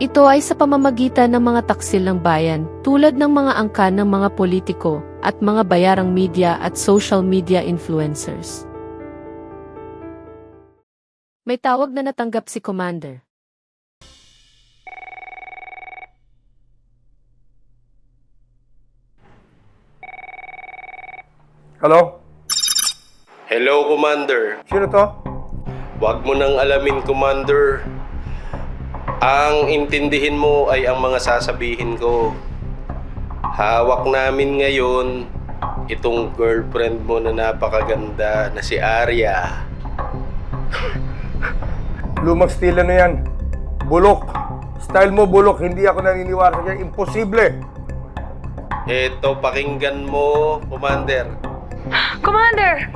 Ito ay sa pamamagitan ng mga taksil ng bayan tulad ng mga angkan ng mga politiko at mga bayarang media at social media influencers. May tawag na natanggap si Commander. Hello? Hello, Commander. Sino to? Huwag mo nang alamin, Commander. Ang intindihin mo ay ang mga sasabihin ko. Hawak namin ngayon itong girlfriend mo na napakaganda na si Arya. Lumang stila na yan. Bulok. Style mo bulok. Hindi ako naniniwala sa kanya. Imposible. Eto, pakinggan mo, Commander. Commander!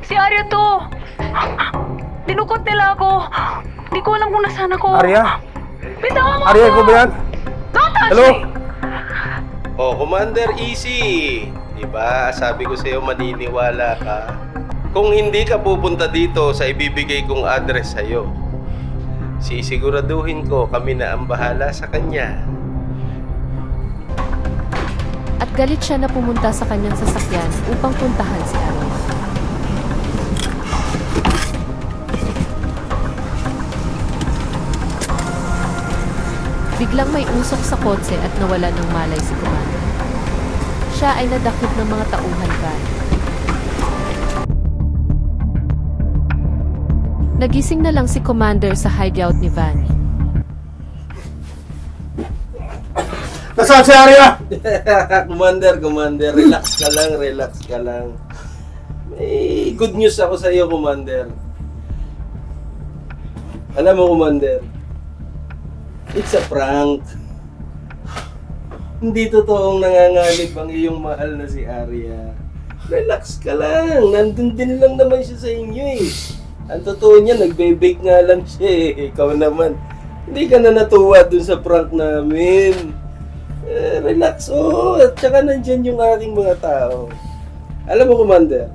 Si Arya to! Dinukot nila ako! Di ko alam kung nasaan ako. Arya? Bitawan mo Arya, ako! ikaw ba yan? Don't touch Hello? me! Oh, Commander, easy. Diba? Sabi ko sa'yo, maniniwala ka. Kung hindi ka pupunta dito sa ibibigay kong address sa'yo, sisiguraduhin ko kami na ang bahala sa kanya. At galit siya na pumunta sa kanyang sasakyan upang puntahan si Arya. Biglang may usok sa kotse at nawala ng malay si Commander. Siya ay nadakip ng mga tauhan van. Nagising na lang si Commander sa hideout ni Van. Nasaan si Arya? commander, Commander, relax ka lang, relax ka lang. May good news ako sa iyo, Commander. Alam mo, Commander, it's a prank. Hindi totoong nanganganib ang iyong mahal na si Arya. Relax ka lang. Nandun din lang naman siya sa inyo eh. Ang totoo niya, nagbe-bake nga lang siya eh. Ikaw naman. Hindi ka na natuwa dun sa prank namin. Eh, relax, oh. At saka nandyan yung aking mga tao. Alam mo, Commander,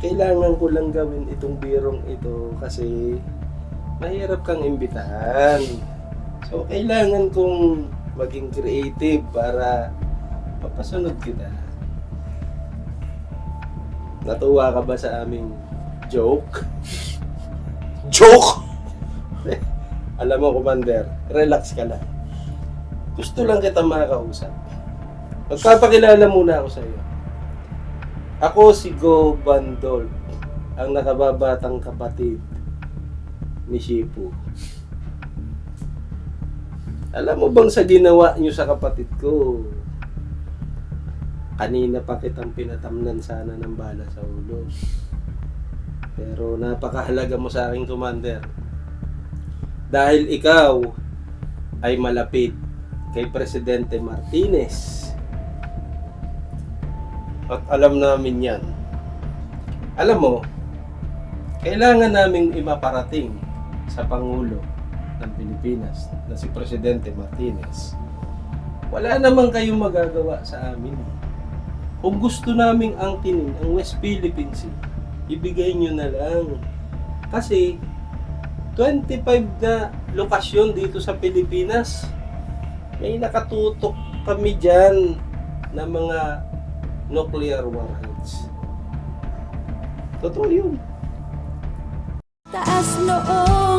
kailangan ko lang gawin itong birong ito kasi mahirap kang imbitahan. So, kailangan kong maging creative para mapasunod kita. Natuwa ka ba sa aming joke? Joke? Alam mo, Commander, relax ka lang. Gusto lang kita makausap. Magpapakilala muna ako sa iyo. Ako si Go Bandol, ang nakababatang kapatid ni Shipu. Alam mo bang sa ginawa niyo sa kapatid ko, kanina pa kitang pinatamnan sana ng bala sa ulo. Pero napakahalaga mo sa aking commander. Dahil ikaw ay malapit kay Presidente Martinez. At alam namin yan. Alam mo, kailangan naming imaparating sa Pangulo ng Pilipinas na si Presidente Martinez. Wala naman kayong magagawa sa amin. Kung gusto naming angkinin ang West Philippine Sea, ibigay nyo na lang. Kasi 25 na lokasyon dito sa Pilipinas may nakatutok kami dyan na mga nuclear warheads. Totoo yun. Taas noong